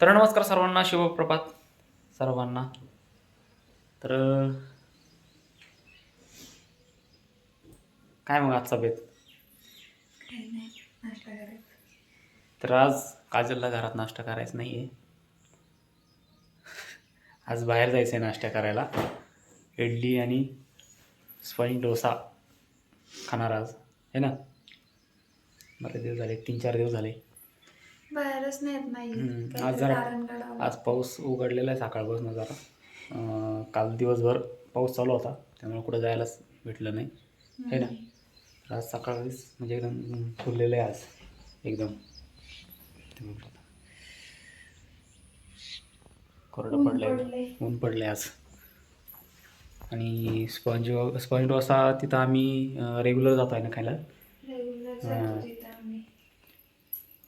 तर नमस्कार सर्वांना शुभप्रभात. सर्वांना. तर काय मग आजचा बेत? तर आज काजलला घरात नाश्ता करायचा नाही आहे आज बाहेर जायचं आहे नाश्ता करायला. इडली आणि स्पंज डोसा खाणार आज. है ना? बरेच दिवस झाले तीन चार दिवस झाले. बाहेरच नाही हम्म, आज जरा-. आज पाऊस उघडलेला आहे सकाळपासून जरा. अं, काल दिवसभर पाऊस चालू होता त्यामुळे कुठं जायलाच भेटलं नाही. है ना? तर आज सकाळीच म्हणजे एकदम फुललेलं आहे आज एकदम. ते बघू. शकता. कोरडं ऊन पडलंय. पडलंय. ऊन पडलंय आज. आणि स्पंज स्पंज डोसा तिथं आम्ही रेग्युलर जातो आहे ना खायला?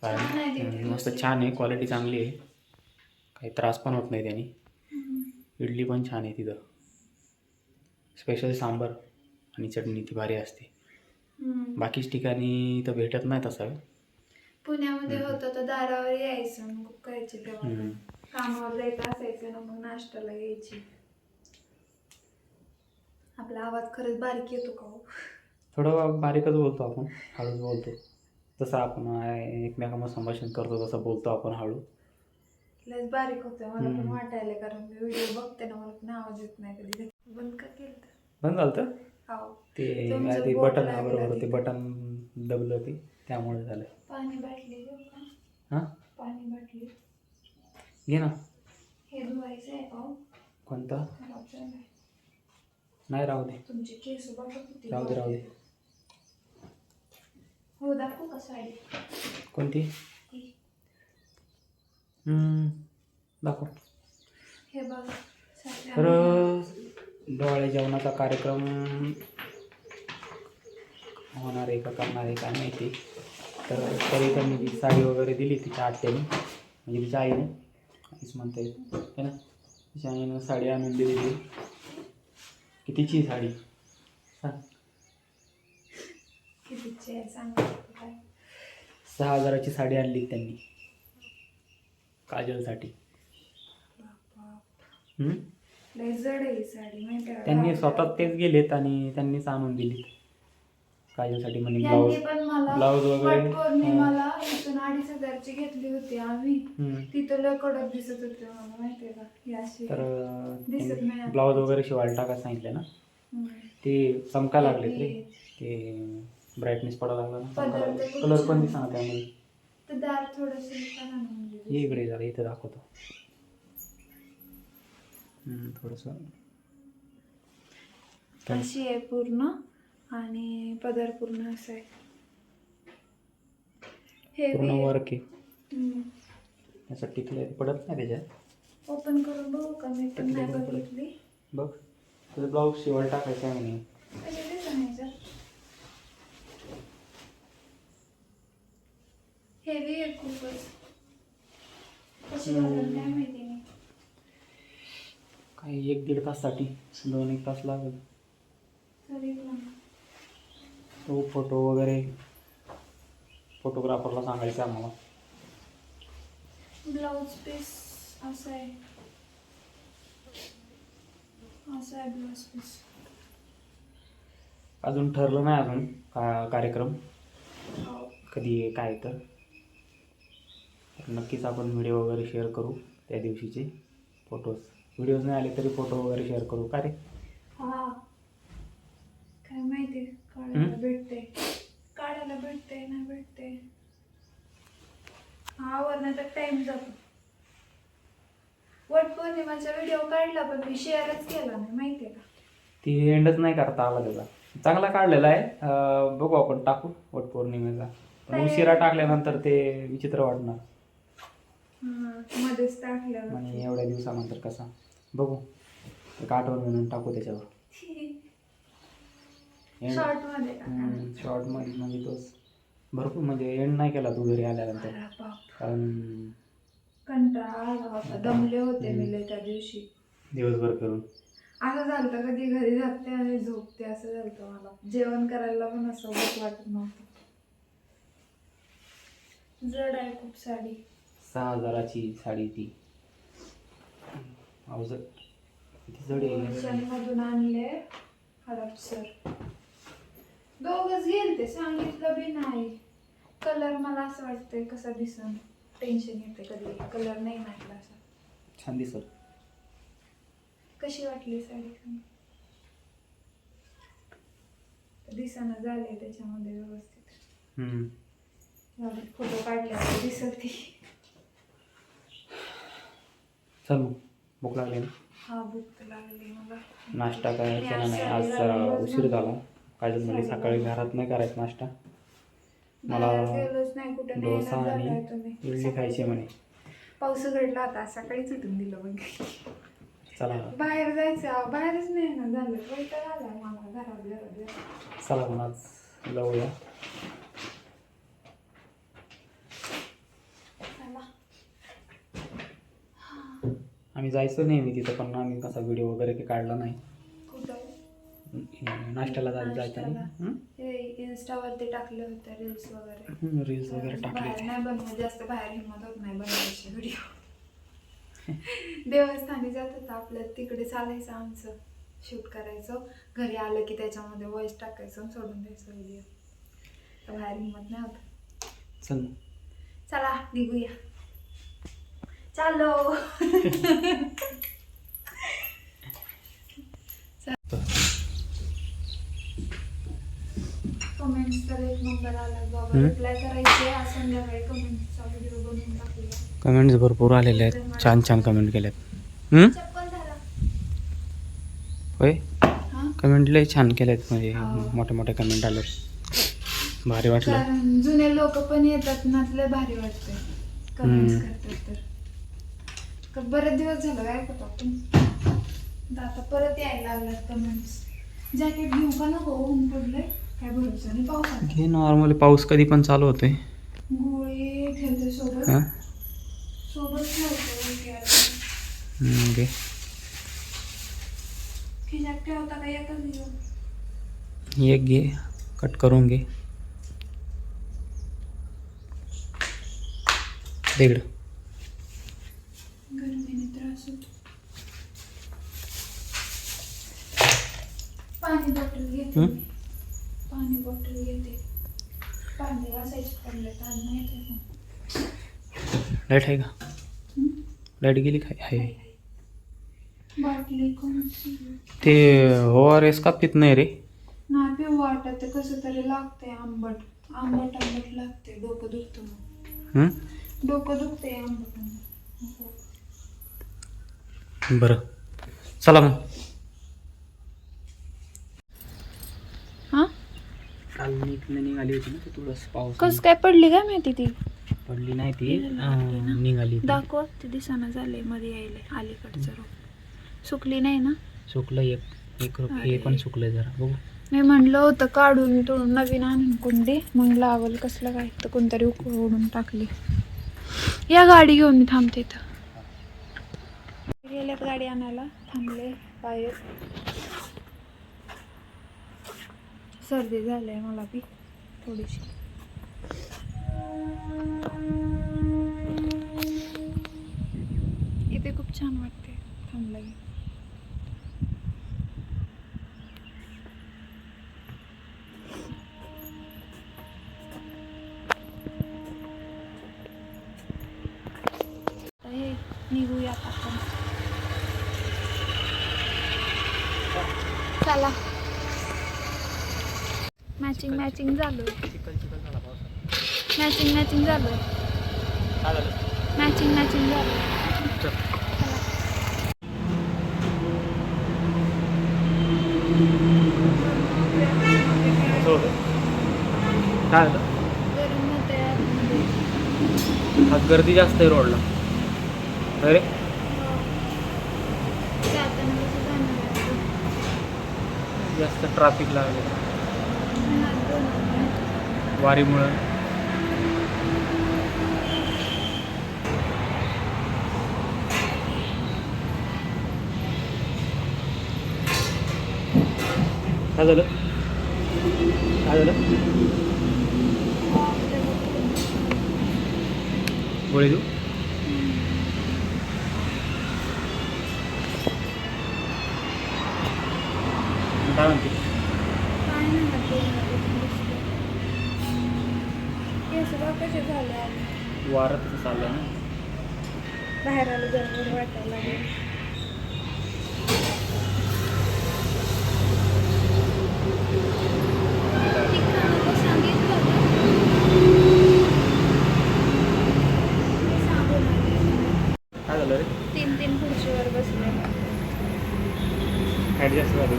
मस्त छान आहे क्वालिटी चांगली आहे. काही त्रास पण होत नाही त्याने. इडली पण छान आहे तिथं. स्पेशल सांबार आणि चटणी ती भारी असते. बाकीच ठिकाणी इथं भेटत नाही तसं. पुण्यामध्ये होतं तर दारावर यायचं मग करायचे तेव्हा. कामावर जायचं असायचं ना मग नाश्त्याला यायची. आपला आवाज खरंच बारीक येतो का हो? थोडं बारीकच बोलतो आपण हळूच बोलतो. जसं आपण एकमेकांमध्ये संभाषण करतो तसं बोलतो आपण हळू. लयच बारीक होतं मला पण हम्म. वाटायला कारण मी व्हिडिओ बघते ना मला पण आवाज येत नाही कधी. बंद का केलं बंद झालं तर हो ते तुमचं ते बोट बटन लागलं बरोबर ते तिथे. बटन दबलं ते त्यामुळे झालं. पाणी बाटली घेऊ का? हां? पाणी बाटली. घे ना. हे धुवायचं आहे का? हो? कोणता? खराब झालंय. नाही राहू दे. तुमचे केस बघा किती राहू दे राहू दे. हो दाखवू का साडी? कोणती? ही. हम्म, दाखव. हे बघा साडी तर डोळे जेवणाचा कार्यक्रम होणार आहे का करणार आहे काय माहिती. तर तरी त्यांनी जी साडी वगैरे दिली तिच्या आत्याने म्हणजे तिच्या आईने. आईच म्हणता येईल. है ना? तिच्या आईनं साडी आणून दिलेली कितीची आहे साडी? सांग. कितीची आहे सांगा काय सहा हजाराची साडी आणली त्यांनी काजलसाठी. हम्म? लय जड आहे ही साडी माहिती आहे का? त्यांनी स्वतः तेच गेलेत आणि त्यांनीच आणून दिली काजलसाठी म्हणे ब्लाऊज पण मला ब्लाऊज वगैरे वट पौर्णिमाला इथून अडीच हजारची घेतली होती आम्ही हम्म. तिथं लय कडक दिसत होते मला माहितीये का ही अशी तर दिसत नाही आता. ब्लाऊज वगैरे शिवायला टाकायला सांगितलं ना हम्म. ते चमका लागले ते ब्राईटनेस पडायला लागला ना. ते कलर पण. दिसा त्यामध्ये. ते दार थोडस म्हणजे ये इकडे जरा इथं दाखवतो. हम्म, थोडंसं. अशी आहे पूर्ण आणि पदर पूर्ण असं आहे. हे पूर्ण वर्क आहे. याचं टिकलं पडत नाही त्याच्यात? ओपन करून बघू का? मी पण नाही. बघितली. बघ. तुझं ब्लाऊज शिवायला टाकायचं आहे म्हणे. कशी डिझाईन हेवी आहे खूपच. कशी घालून काय माहिती नाही. काही एक दीड ताससाठी दोन एक तास लागेल. तरी पण. तो फोटो वगैरे फोटोग्राफरला सांगायचं आम्हाला. ब्लाऊज पीस असं आहे. असं आहे ब्लाऊज पीस अजून ठरलं नाही अजून का कार्यक्रम. हो. कधी आहे काय तर. तर नक्कीच आपण व्हिडिओ वगैरे शेअर करू त्या दिवशीचे फोटोज व्हिडिओज नाही आले तरी फोटो वगैरे शेअर करू. का रे? हा. काय माहिती? काढायला हम्म? भेटते काढायला भेटते नाही भेटते हा तर टाइम जातो. वट पौर्णिमाचा व्हिडिओ काढला पण मी शेअरच केला नाही. माहितीये का? ती एंडच नाही करता आला त्याचा. चांगला काढलेला आहे. अं, बघू आपण टाकू वटपौर्णिमेचा पण उशिरा टाकल्यानंतर ते विचित्र वाटणार. हा, मध्येच टाकलं आणि एवढ्या दिवसानंतर कसा? बघू. एक आठवण म्हणून टाकू त्याच्यावर. शॉर्टमध्ये टाका. शॉर्टमध्ये म्हणजे तोच. भरपूर म्हणजे एंड नाही केला तू घरी आल्यानंतर. अरे बाप. कारण कंटाळा आला होता. दमले होते मी लय त्या दिवशी. दिवसभर करून. असं झालं कधी घरी जाते आणि झोपते असं झालं मला. जेवण करायला पण असं भूक वाटत नव्हतं. जड आहे खूप साडी. सहा हजाराची साडी ती. अवजड. किती जड आहे मधून आणले हडपसर दोघच गेलते सांगितलं बी नाही. कलर मला असं वाटतंय कसा दिसन. टेन्शन येते कधी. कलर नाही म्हटलं असं. छान दिसत कशी वाटली साडी? दिसाना झाले त्याच्यामध्ये व्यवस्थित. फोटो काढल्यावर दिसत ती. चल मग भूक लागली. ना हा भूक लागली मला. नाश्ता काय केला नाही आज जरा उशीर झाला. काजल म्हणजे सकाळी घरात नाही करायचा नाश्ता. मला बाहेर गेलोच नाही कुठं नाही डोसा येणार आणि तुम्ही. इडली खायची म्हणे. पाऊस उघडला होता सकाळीच उठून दिलं बघ चला. बाहेर जायचं बाहेरच नाही ना झालं. वैताग आला मला घरात घरात घरात. चला मग आज लावूया चला. आम्ही जायचो नेहमी तिथं पण आम्ही कसा व्हिडिओ वगैरे काही काढला नाही. कुठं? नाश्त्याला जायचं जायचं. हे? इन्स्टावरती टाकले होते रील्स वगैरे. रील्स वगैरे टाकले बाहेर नाही बनवत जास्त बाहेर हिंमत होत नाही बनवायची व्हिडिओ देवस्थानी जात होतं आपल्या तिकडे चालायचं आमचं शूट करायचं. घरी आलं की त्याच्यामध्ये वॉइस टाकायचं आणि सोडून द्यायचं व्हिडिओ बाहेर हिंमत नाही होत. चल. मग. चला निघूया. चालो. कमेंट्स तर एक नंबर आला बाबा. हम्म. रिप्लाय करायचे आज संध्याकाळी कमेंट्सचा व्हिडिओ बनवून टाकूया. कमेंट्स भरपूर आलेले आहेत. छान छान कमेंट केल्यात? चप्पल धरा. होय? हा? कमेंट लय छान केलेत म्हणजे हो. मोठे मोठे कमेंट आले. भारी वाटलं. कारण जुने लोक पण येतात ना लय भारी वाटते कमेंट्स हम्म. करतात तर. का बरेच दिवस झालं काय करतो आपण तर आता परत यायला लागल्यात कमेंट्स जॅकेट घेऊ का नको ऊन पडलंय काय भरोसा नाही पावसात हे नॉर्मली पाऊस कधी पण चालू होते गोळी ठेवते सोबत. हा? सोबत ठेवते खिशात ठेवता का एकच घेऊ एक घे कट करून घे. तिकडं गरमीने त्रास होतो पाणी बॉटल घेते. हं? पाणी बॉटल घेते. पाणी घासायचे पडले तर नाही लाइट आहे का? लाइट गेली काय? आहे. बाटली कोणती? ते ओ आर एस का पित नाही रे. नाही पिऊ वाटत ते कसं तरी लागतंय आंबट. आंबट आंबट लागते डोकं दुखतं मग? डोकं दुखते आंबट आंबट. बरं. चला मग हा काल इथनं निघाली होती ना ते थोडंस पाऊस कस काय पडली काय माहिती ती? पडली नाही ती. अं, निघाली ती. दाखव ते दिसाना झाले मध्ये यायले अलीकडचं रोप. सुकली नाही ना? सुकलं एक एक रुपये हे पण सुकलं जरा बघू. मी म्हणलं होतं काढून तो नवीन आणून कुंडी मग लावल कसलं काय तर कोणतरी उकळून टाकली. या गाडी घेऊन मी थांबते इथं. गेल्यात गाडी आणायला थांबले बाहेर. सर्दी झाली मला बी थोडीशी. इथे खूप छान वाटते थांबलं की. हे निघूयात आपण. चला. मॅचिंग मॅचिंग झालं. मॅचिंग मॅचिंग झालं मॅचिंग मॅचिंग झालं. काय झालं. आज गर्दी जास्त आहे रोडला. अरे हो. जास्त ट्रॅफिक लागले. वारीमुळं. काय झालं? काय झालं? गोळी देऊ? काय म्हणते? केस झाले. वारं तसं चाललं ना. बाहेर आलं बरं वाटायला लागलं. काय झालं रे? तीन तीन खुर्चीवर बसले. ॲडजस्ट झाली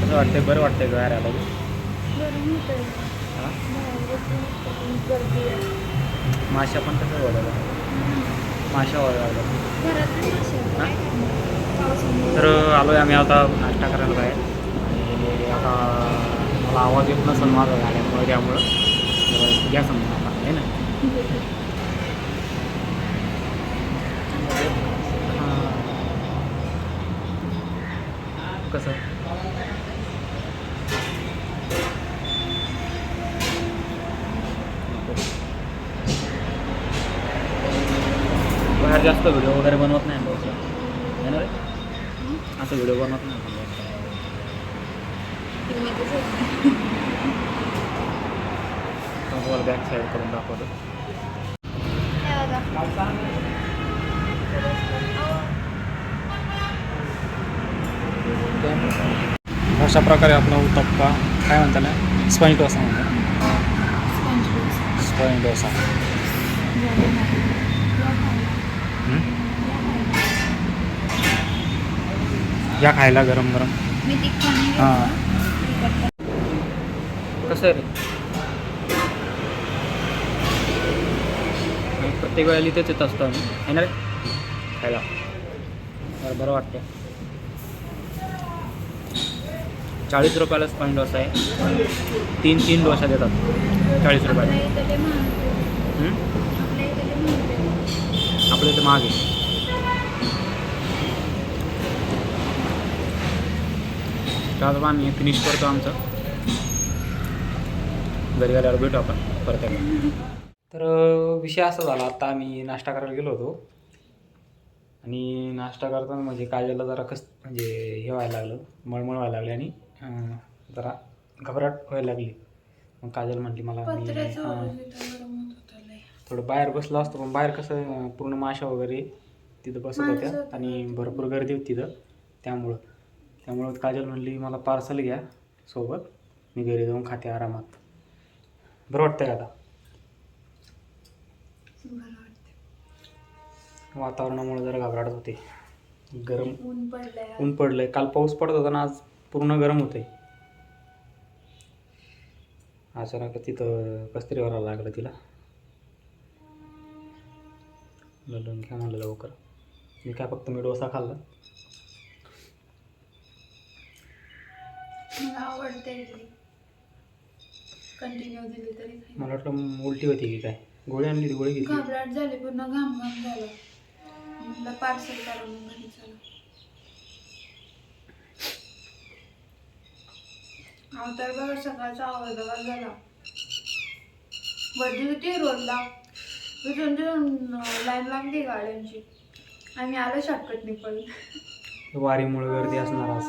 कसं वाटतंय बरं वाटतंय का आला गरम बाहेर आहे माशा पण कसं बोलायला. माशा ओरडायला तर आलो आहे आम्ही आता नाश्ता करायला बाहेर. आणि आता मला आवाज येत नसेल माझा गाड्यामुळे त्यामुळं. घ्या समजा आता आहे ना? कसं? जास्त व्हिडिओ वगैरे बनवत नाही ना असं. है ना रे असं व्हिडिओ बनवत नाही. तुम्हाला बॅक साईड करून दाखवतो हे. अशा प्रकारे आपला उत्तप्पा काय म्हणता ना स्पाईन डोसा म्हणतात. स्पाईन डोसा झालं नाही. या खायला. हं? या खायला. गरम गरम हां. कसं आहे रे प्रत्येक वेळेला इथेच येत असतो आम्ही आहे ना रे खायला बरं बरं वाटतं चाळीस रुपयाला स्पाईन डोसा आहे तीन तीन डोसा देतात चाळीस रुपयाला. हं? आपल्या इथं महाग आहे. आता आम्ही फिनिश करतो आमचं. घरी गेल्यावर भेटू आपण परत एकदा. तर विषय असा झाला आता आम्ही नाश्ता करायला गेलो होतो. आणि नाश्ता करताना म्हणजे काजलला जरा कस म्हणजे हे व्हायला लागलं मळमळ व्हायला लागली आणि अं, जरा घबराट व्हायला लागली. मग काजल म्हटली मला मी, हां. थोडं बाहेर बसलो असतो पण बाहेर कसं अं, पूर्ण माशा वगैरे तिथं बसत होत्या होती. आणि भरपूर गर्दी होती तिथं त्यामुळं. त्यामुळं काजल म्हणली मला पार्सल घ्या सोबत. मी घरी जाऊन खाते आरामात. बरं वाटतंय का आता. वातावरणामुळे जरा घबराट होते. गरम ऊन पडलंय आज. ऊन पडलंय. काल पाऊस पडत होता ना आज पूर्ण गरम होते अचानक तिथं कस्तरी व्हायला लागलं तिला. लढून घ्या म्हणलं लवकर. मी काय फक्त मी डोसा खाल्ला. कंटिन्यू दिली तरी खाईन. मला वाटलं उलटी होती की काय. गोळी आणली होती गोळी घेतली. घाबराट झाली पूर्ण घाम घाम झालं. म्हटलं पार्सल करून घरी चला. अवतार बघा सकाळचा आवाज झाला. गर्दी होती रोडला. तिथून तिथून लाईन लागली गाड्यांची. आम्ही आलो शॉर्टकट पण वारीमुळे गर्दी असणार आज.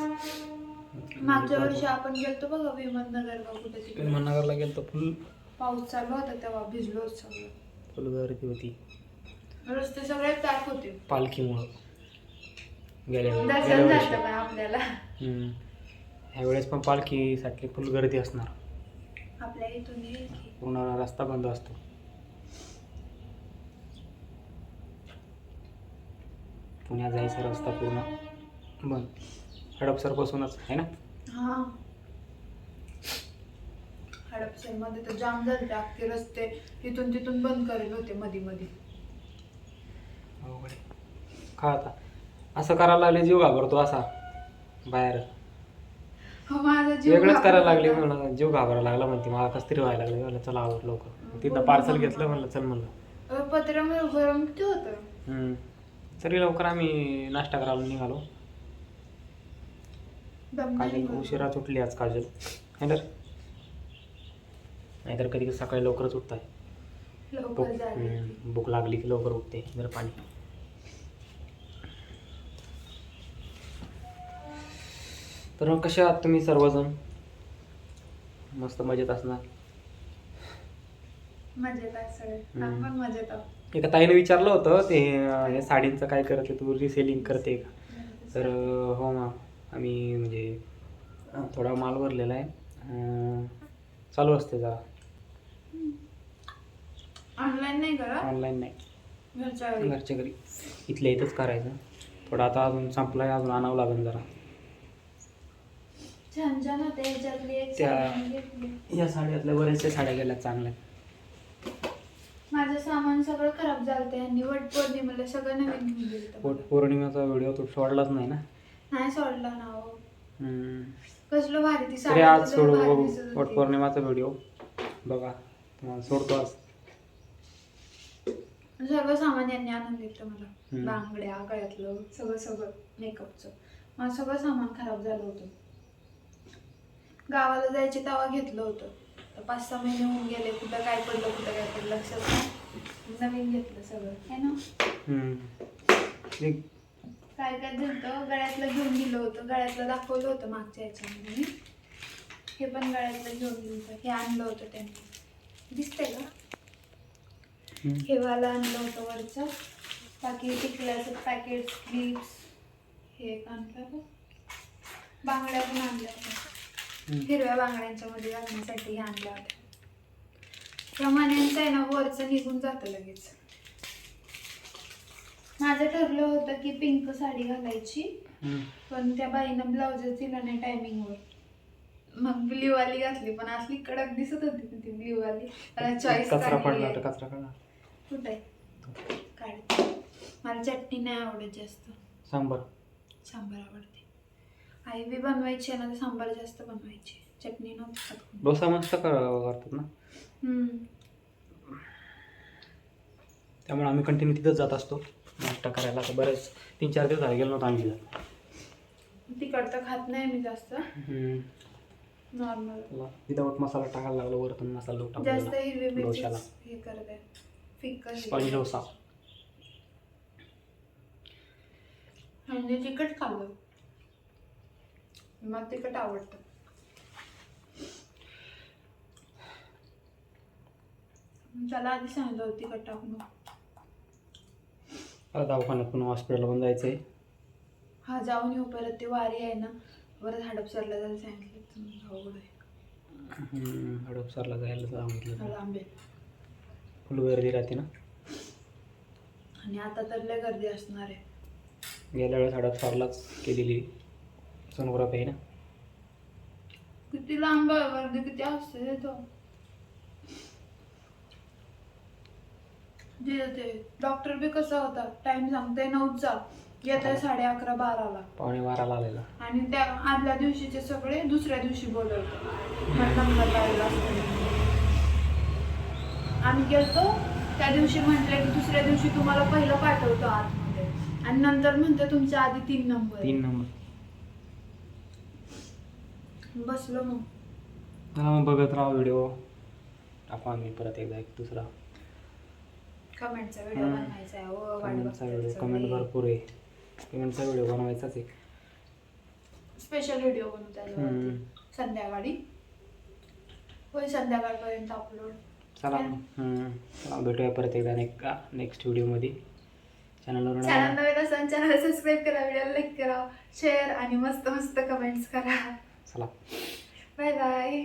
मागच्या वर्षी आपण गेलतो बघा विमाननगर का कुठे तिकडे. विमाननगरला गेलं तर फुल पाऊस चालू होता तेव्हा भिजलो सगळं. फुल गर्दी होती. रस्ते सगळे पॅक होते. पालखीमुळं. गेल्या वेळी- दर्शन झालं बाय आपल्याला. हम्म. ह्यावेळेस पण पालखीसाठी फुल गर्दी असणार. आपल्या इथून येईल की. पूर्ण रस्ता बंद असतो. पुण्यात जायचा रस्ता पूर्ण बंद. हडपसरपासूनच आहे ना? हा. हडपसरमध्ये तर जाम झाले अख्खे रस्ते इथून तिथून बंद करेल होते मध्ये मध्ये अवघड आहे. का आता असं करायला लागले जीव घाबरतो असा बाहेर. हो, माझा जीव वेगळंच करायला लागले. म्हणलं जीव घाबरायला लागला म्हणते मला कसं तरी व्हायला लागलं म्हणलं चला आवर लवकर. तिथं पार्सल घेतलं म्हणलं चल म्हणलं. अ, पत्र्यामुळे गरम किती होतं? हम्म. तरी लवकर आम्ही नाश्ता करायला निघालो. काजल. उशिरा सुटली आज काजल. है ना? नाहीतर कधी कधी सकाळी लवकरच उठताय. भूक हम्म, भूक लागली की लवकर उठते. जर पाणी. तर मग कसे आहात तुम्ही सर्वजण? मस्त मजेत असणार? मजेत आहे सगळे. हम्म. आपण मजेत आहोत. एका ताईने विचारलं होतं ते अं, हे साडींचं काय करते तू रिसेलिंग करते का? तर अं, हो मग आम्ही म्हणजे थोडा माल भरलेला आहे. चालू असते जरा. ऑनलाईन नाही करा ऑनलाईन नाही. घरच्या घरी? घरच्या घरी. इथल्या इथंच करायचं. थोडा आता अजून संपलाय अजून आणावं लागेल जरा. छान छान होते त्या- या साड्यातल्या बऱ्याचशा साड्या गेल्या चांगल्या. माझं सामान सगळं खराब झालं यांनी वट पौर्णिमेला सगळं नवीन पौर्णिमेचा व्हिडिओ तो सोडलाच नाही ना? नाही सोडला ना हो. हम्म. कसलं भारी ती तरी साडी आज कसलं सोडू भारी बघू. दिसत पोट होती. पौर्णिमाचा व्हिडिओ बघा. तुम्हाला सोडतो आज. सर्व सामान यांनी आणून दिलं मला. हम्म. बांगड्या गळ्यातलं सगळं सगळं मेकअपचं माझं सगळं सामान खराब झालं होतं. गावाला जायचे तेव्हा घेतलं होतं. तर पाच सहा महिने होऊन गेले. कुठं काय पडलं कुठं काय पडलं लक्षात नाही. नवीन घेतलं सगळं. है ना? हम्म. काय काय दिलं गळ्यातलं घेऊन दिलं होतं गळ्यातलं दाखवलं होतं मागच्या ह्याच्यामध्ये मी हे पण गळ्यातलं घेऊन दिलं होतं हे आणलं होतं त्यांनी. दिसतंय का. हे वाला आणलं होतं वरचं. बाकी टिकल्याचं पॅकेट क्लिप्स हे आणलं. बांगड्या पण आणल्या होत्या. हिरव्या बांगड्यांच्या मध्ये घालण्यासाठी हे आणल्या होत्या. त्या मण्यांचं आहे ना वरचं निघून जातं लगेच. माझं ठरलं होतं की पिंक साडी घालायची. हम्म. पण त्या बाईनं ब्लाउजच दिला नाही टायमिंगवर मग ब्ल्यू वाली घातली पण असली कडक दिसत होती ती ब्ल्यू वाली चॉईस कचरा पडला कुठे? काढते. मला चटणी नाही आवडत जास्त. सांबर. सांबार आवडते. आई बी बनवायची आहे ना तर सांबार जास्त बनवायची. चटणी नव्हती खात. कोणी. डोसा मस्त कर- करतात ना? हम्म. त्यामुळे आम्ही कंटिन्यू तिथंच जात असतो. नाश्ता करायला. तर बरेच तीन चार दिवस झाले गेलो नव्हतो आम्ही तिथं. तिखट तर खात नाही मी जास्त. हम्म. नॉर्मल विदाऊट मसाला टाकायला लागलो वरतून मसाला जास्त टाकला हिरवी मिरची डोशाला. हे करते. फिक्क स्पॉन्ज डोसा. म्हणजे तिखट खाल्लं. मला तिखट आवडतं. त्याला आधी सांगितलं होतं तिखट टाकून. दवाखान्यात पण हॉस्पिटलला पण जायचं आहे हा जाऊन येऊ परत. ते वारी आहे ना. परत हडपसरला जायला सांगितलं तर अवघड आहे. हडपसरला जायला सांगितलं. आंबे फुल गर्दी राहते ना. आणि आता तर लय गर्दी असणार आहे. गेल्या वेळेस हडपसरलाच केलेली. सोनोग्राफी आहे ना. किती लांब आहे गर्दी किती असते तो. ते डॉक्टर बी कसा होता टाइम सांगते नऊचा येत आहे साडे अकरा बाराला. पावणे बाराला आलेला. आणि त्या आदल्या दिवशीचे सगळे दुसऱ्या दिवशी बोलवतो मला नंबर लावला आम्ही गेलतो त्या दिवशी म्हटले की दुसऱ्या दिवशी तुम्हाला पहिलं पाठवतो आतमध्ये. आणि नंतर म्हणते तुमच्या आधी तीन नंबर तीन नंबर बसलो मग. हा मग बघत राहा व्हिडिओ टाकू आम्ही परत एकदा एक दुसरा. कमेंटचा व्हिडिओ. बनवायचा आहे. ओ, वाट कमेंटचा व्हिडिओ बघताय कमेंट सगळे. भरपूर आहे. कमेंटचा व्हिडिओ बनवायचाच आहे. स्पेशल व्हिडिओ बनवू त्याच्यावरती. हम्म. संध्याकाळी. होय संध्याकाळपर्यंत अपलोड चला हम्म. चला भेटूया परत एकदा नेक नेक्स्ट व्हिडिओमध्ये चॅनलवर चॅनल नवीन असेल चॅनल सबस्क्राईब करा व्हिडिओ लाईक करा शेअर आणि मस्त मस्त कमेंट्स करा. चला. Bye bye